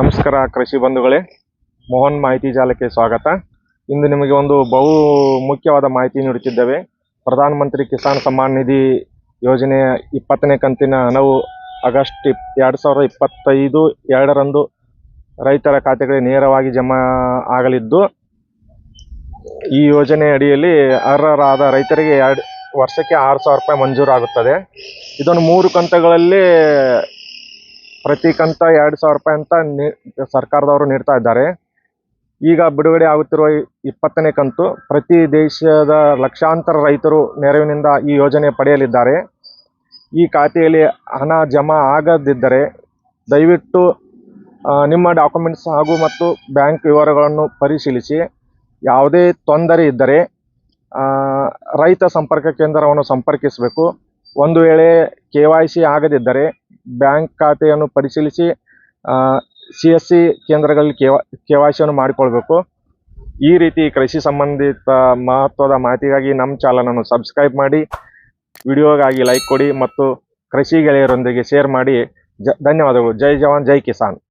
ನಮಸ್ಕಾರ ಕೃಷಿ ಬಂಧುಗಳೇ. ಮೋಹನ್ ಮಾಹಿತಿ ಜಾಲಕ್ಕೆ ಸ್ವಾಗತ. ಇಂದು ನಿಮಗೆ ಒಂದು ಬಹು ಮುಖ್ಯವಾದ ಮಾಹಿತಿ ನೀಡುತ್ತಿದ್ದೇವೆ. ಪ್ರಧಾನ ಮಂತ್ರಿ ಕಿಸಾನ್ ಸಮ್ಮಾನ್ ನಿಧಿ ಯೋಜನೆಯ ಇಪ್ಪತ್ತನೇ ಕಂತಿನ ಹಣವು ಆಗಸ್ಟ್ ಇಪ್, ಎರಡು ಸಾವಿರದ ಇಪ್ಪತ್ತೈದು, ಎರಡರಂದು ರೈತರ ಖಾತೆಗಳಿಗೆ ನೇರವಾಗಿ ಜಮಾ ಆಗಲಿದ್ದು, ಈ ಯೋಜನೆ ಅಡಿಯಲ್ಲಿ ಅರ್ಹರಾದ ರೈತರಿಗೆ ಎರಡು, ವರ್ಷಕ್ಕೆ ಆರು ಸಾವಿರ ರೂಪಾಯಿ ಮಂಜೂರಾಗುತ್ತದೆ. ಇದನ್ನು ಮೂರು ಕಂತುಗಳಲ್ಲಿ ಪ್ರತಿ ಕಂತ ಎರಡು ಸಾವಿರ ರೂಪಾಯಿ ಅಂತ ಸರ್ಕಾರದವರು ನೀಡ್ತಾ ಇದ್ದಾರೆ. ಈಗ ಬಿಡುಗಡೆ ಆಗುತ್ತಿರುವ ಇಪ್ಪತ್ತನೇ ಕಂತು ಪ್ರತಿ ದೇಶದ ಲಕ್ಷಾಂತರ ರೈತರು ನೆರವಿನಿಂದ ಈ ಯೋಜನೆ ಪಡೆಯಲಿದ್ದಾರೆ. ಈ ಖಾತೆಯಲ್ಲಿ ಹಣ ಜಮಾ ಆಗದಿದ್ದರೆ ದಯವಿಟ್ಟು ನಿಮ್ಮ ಡಾಕ್ಯುಮೆಂಟ್ಸ್ ಹಾಗೂ ಮತ್ತು ಬ್ಯಾಂಕ್ ವಿವರಗಳನ್ನು ಪರಿಶೀಲಿಸಿ. ಯಾವುದೇ ತೊಂದರೆ ಇದ್ದರೆ ರೈತ ಸಂಪರ್ಕ ಕೇಂದ್ರವನ್ನು ಸಂಪರ್ಕಿಸಬೇಕು. ಒಂದು ವೇಳೆ ಕೆ ಆಗದಿದ್ದರೆ ಬ್ಯಾಂಕ್ ಖಾತೆಯನ್ನು ಪರಿಶೀಲಿಸಿ ಸಿ ಎಸ್ ಸಿ ಕೇಂದ್ರಗಳಲ್ಲಿ ಕೆ ಕೆ ಮಾಡಿಕೊಳ್ಬೇಕು. ಈ ರೀತಿ ಕೃಷಿ ಸಂಬಂಧಿತ ಮಹತ್ವದ ಮಾಹಿತಿಗಾಗಿ ನಮ್ಮ ಚಾನಲನ್ನು ಸಬ್ಸ್ಕ್ರೈಬ್ ಮಾಡಿ, ವಿಡಿಯೋಗಾಗಿ ಲೈಕ್ ಕೊಡಿ ಮತ್ತು ಕೃಷಿ ಗೆಳೆಯರೊಂದಿಗೆ ಶೇರ್ ಮಾಡಿ. ಜ, ಧನ್ಯವಾದಗಳು. ಜೈ ಜವಾನ್, ಜೈ ಕಿಸಾನ್.